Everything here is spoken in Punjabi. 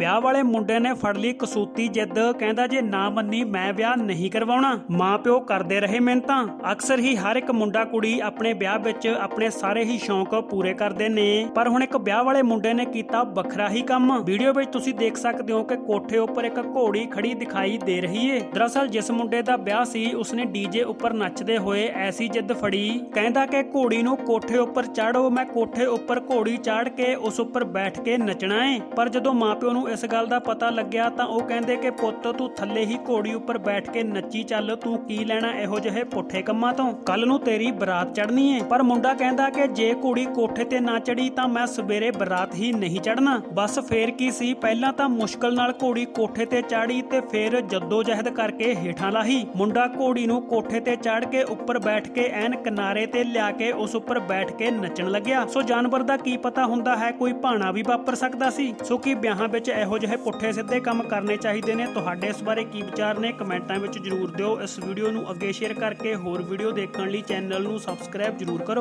ਵਿਆਹ ਵਾਲੇ ਮੁੰਡੇ ਨੇ ਫੜ ਲਈ ਕਸੂਤੀ ਜਿੱਦ, ਕਹਿੰਦਾ ਜੇ ਨਾ ਮੰਨੀ ਮੈਂ ਵਿਆਹ ਨਹੀਂ ਕਰਵਾਉਣਾ। ਮਾਂ ਪਿਓ ਕਰਦੇ ਰਹੇ ਮਿਹਨਤਾਂ। ਅਕਸਰ ਹੀ ਹਰ ਇੱਕ ਮੁੰਡਾ ਕੁੜੀ ਆਪਣੇ ਵਿਆਹ ਵਿੱਚ ਆਪਣੇ ਸਾਰੇ ਹੀ ਸ਼ੌਂਕ ਪੂਰੇ ਕਰਦੇ ਨੇ। ਪਰ ਹੁਣ ਇੱਕ ਵਿਆਹ ਵਾਲੇ ਮੁੰਡੇ ਨੇ ਕੀਤਾ ਵੱਖਰਾ ਹੀ ਕੰਮ। ਵੀਡੀਓ ਵਿੱਚ ਤੁਸੀਂ ਦੇਖ ਸਕਦੇ ਹੋ ਕਿ ਕੋਠੇ ਉੱਪਰ ਇੱਕ ਘੋੜੀ ਖੜੀ ਦਿਖਾਈ ਦੇ ਰਹੀ ਏ। ਦਰਅਸਲ ਜਿਸ ਮੁੰਡੇ ਦਾ ਵਿਆਹ ਸੀ, ਉਸਨੇ ਡੀਜੇ ਉੱਪਰ ਨੱਚਦੇ ਹੋਏ ਐਸੀ ਜਿੱਦ ਫੜੀ। ਕਹਿੰਦਾ ਕਿ ਘੋੜੀ ਨੂੰ ਕੋਠੇ ਉੱਪਰ ਚਾੜੋ ਮੈਂ ਕੋਠੇ ਉੱਪਰ ਘੋੜੀ ਚਾੜ ਕੇ ਉਸ ਉੱਪਰ ਬੈਠ ਕੇ ਨੱਚਣਾ ਏ। ਪਰ ਜਦੋਂ ਮਾਪਿਓ ਨੂੰ ਇਸ ਗੱਲ ਦਾ ਪਤਾ ਲੱਗਿਆ ਤਾਂ ਉਹ ਕਹਿੰਦੇ ਕਿ ਪੁੱਤ, ਤੂੰ ਥੱਲੇ ਹੀ ਘੋੜੀ ਉੱਪਰ ਬੈਠ ਕੇ ਨੱਚੀ ਚੱਲ, ਤੂੰ ਕੀ ਲੈਣਾ ਇਹੋ ਜਿਹੇ ਪੁੱਠੇ ਕੰਮਾਂ ਤੋਂ? ਕੱਲ ਨੂੰ ਤੇਰੀ ਬਰਾਤ ਚੜਨੀ ਏ। ਪਰ ਮੁੰਡਾ ਕਹਿੰਦਾ ਕਿ ਜੇ ਘੋੜੀ ਕੋਠੇ ਤੇ ਨਾ ਚੜੀ ਤਾਂ ਮੈਂ ਸਵੇਰੇ ਬਰਾਤ ਹੀ ਨਹੀਂ ਚੜਨਾ ਬਸ ਫੇਰ ਕੀ ਸੀ? ਪਹਿਲਾਂ ਤਾਂ ਮੁਸ਼ਕਲ ਨਾਲ ਘੋੜੀ ਕੋਠੇ ਤੇ ਚਾੜੀ ਤੇ ਫੇਰ ਜੱਦੋ ਜਹਿਦ ਕਰਕੇ ਹੇਠਾਂ ਲਾਹੀ। ਮੁੰਡਾ ਘੋੜੀ ਨੂੰ ਕੋਠੇ ਤੇ ਚੜ ਕੇ ਉੱਪਰ ਬੈਠ ਕੇ ਐਨ ਕਿਨਾਰੇ ਤੇ ਲਿਆ ਕੇ ਉਸ ਉੱਪਰ ਬੈਠ ਕੇ ਨੱਚਣ ਲੱਗਿਆ। ਸੋ ਜਾਨਵਰ ਦਾ ਕੀ ਪਤਾ ਹੁੰਦਾ ਹੈ? ਕੋਈ ਭਾਣਾ ਵੀ ਵਾਪਰ ਸਕਦਾ ਸੀ। ਸੋ ਕੀ ਵਿਆਹਾਂ ਵਿੱਚ ਇਹੋ ਜਿਹੇ ਪੁੱਠੇ ਸਿੱਧੇ ਕੰਮ ਕਰਨੇ ਚਾਹੀਦੇ ਨੇ। ਤੁਹਾਡੇ ਇਸ ਬਾਰੇ ਕੀ ਵਿਚਾਰ ਨੇ? ਕਮੈਂਟਾਂ ਵਿੱਚ ਜਰੂਰ ਦਿਓ। ਇਸ ਵੀਡੀਓ ਨੂੰ ਅੱਗੇ ਸ਼ੇਅਰ ਕਰਕੇ ਹੋਰ ਵੀਡੀਓ ਦੇਖਣ ਲਈ ਚੈਨਲ ਨੂੰ ਸਬਸਕ੍ਰਾਈਬ ਜਰੂਰ ਕਰੋ।